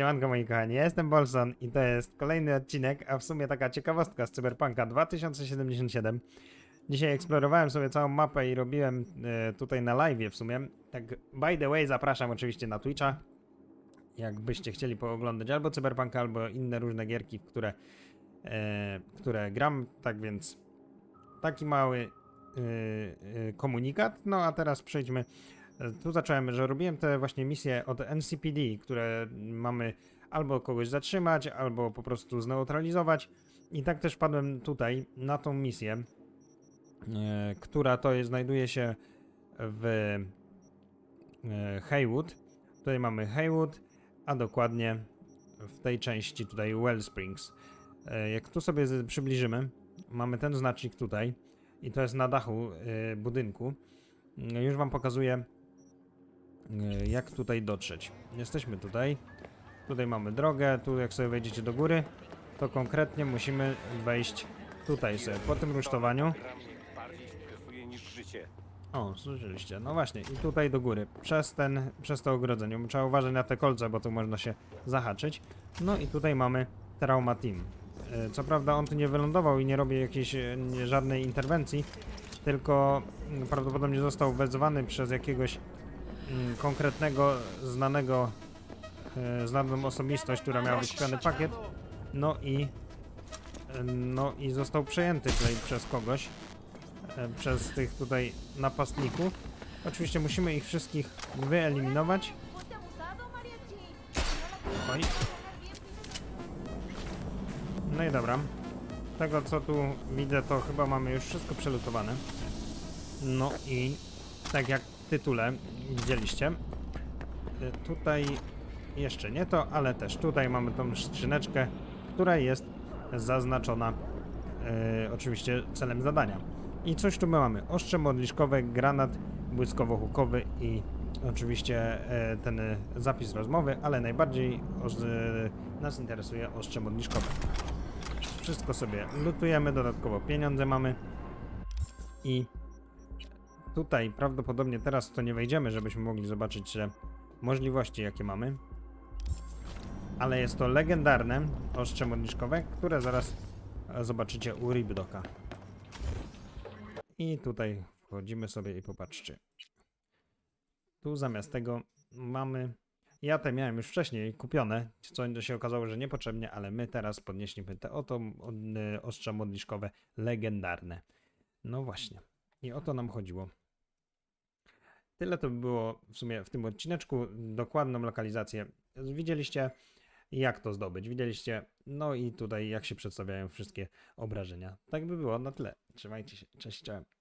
Siemanko moi kochani, ja jestem Bolson i to jest kolejny odcinek, a w sumie taka ciekawostka z Cyberpunka 2077. Dzisiaj eksplorowałem sobie całą mapę i robiłem e, tutaj na live w sumie. Tak, by the way, zapraszam oczywiście na Twitcha. Jakbyście chcieli pooglądać albo Cyberpunka, albo inne różne gierki, w które, e, które gram. Tak więc taki mały e, e, komunikat. No a teraz przejdźmy tu zacząłem, że robiłem te właśnie misje od NCPD, które mamy albo kogoś zatrzymać, albo po prostu zneutralizować. I tak też padłem tutaj na tą misję, e, która to jest, znajduje się w e, Haywood. Tutaj mamy Haywood, a dokładnie w tej części tutaj Wellsprings. E, jak tu sobie przybliżymy, mamy ten znacznik tutaj i to jest na dachu budynku. Już wam pokazuję jak tutaj dotrzeć. Jesteśmy tutaj. Tutaj mamy drogę. Tu jak sobie wejdziecie do góry, to konkretnie musimy wejść tutaj sobie po tym rusztowaniu. O, słyszeliście. No właśnie, i tutaj do góry. Przez ten, przez to ogrodzenie. Trzeba uważać na te kolce, bo tu można się zahaczyć. No i tutaj mamy Trauma Team. E, Co prawda on tu nie wylądował i nie robi jakiejś e, żadnej interwencji, tylko mm, prawdopodobnie został wezwany przez jakiegoś konkretnego, znanego, e, znaną osobistość, która miała wykupiony pakiet. No i e, no i został przejęty tutaj przez kogoś e, przez tych tutaj napastników. Oczywiście musimy ich wszystkich wyeliminować. No Oj. No i dobra. Tego co tu widzę, to chyba mamy już wszystko przelutowane. No i tak jak tytule widzieliście, y, tutaj jeszcze nie to, ale też tutaj mamy tą skrzyneczkę, która jest zaznaczona y, oczywiście celem zadania. I coś tu my mamy. Ostrze modliszkowe, granat błyskowo-hukowy i oczywiście e, ten zapis rozmowy, ale najbardziej e, nas interesuje ostrze modliszkowe. Wszystko sobie lutujemy, dodatkowo pieniądze mamy i tutaj prawdopodobnie teraz to nie wejdziemy, żebyśmy mogli zobaczyć, możliwości jakie mamy. Ale jest to legendarne ostrze modliszkowe, które zaraz e, zobaczycie u Ribdoka. I tutaj wchodzimy sobie i popatrzcie. Tu zamiast tego mamy. Ja te miałem już wcześniej kupione, co się okazało, że niepotrzebnie, ale my teraz podnieśliśmy te oto y, ostrza modliszkowe legendarne. No właśnie. I o to nam chodziło. Tyle to by było w sumie w tym odcineczku. Dokładną lokalizację widzieliście, jak to zdobyć. Widzieliście, no i tutaj jak się przedstawiają wszystkie obrażenia. Tak by było na tyle. Trzymajcie się. Cześć, cześć.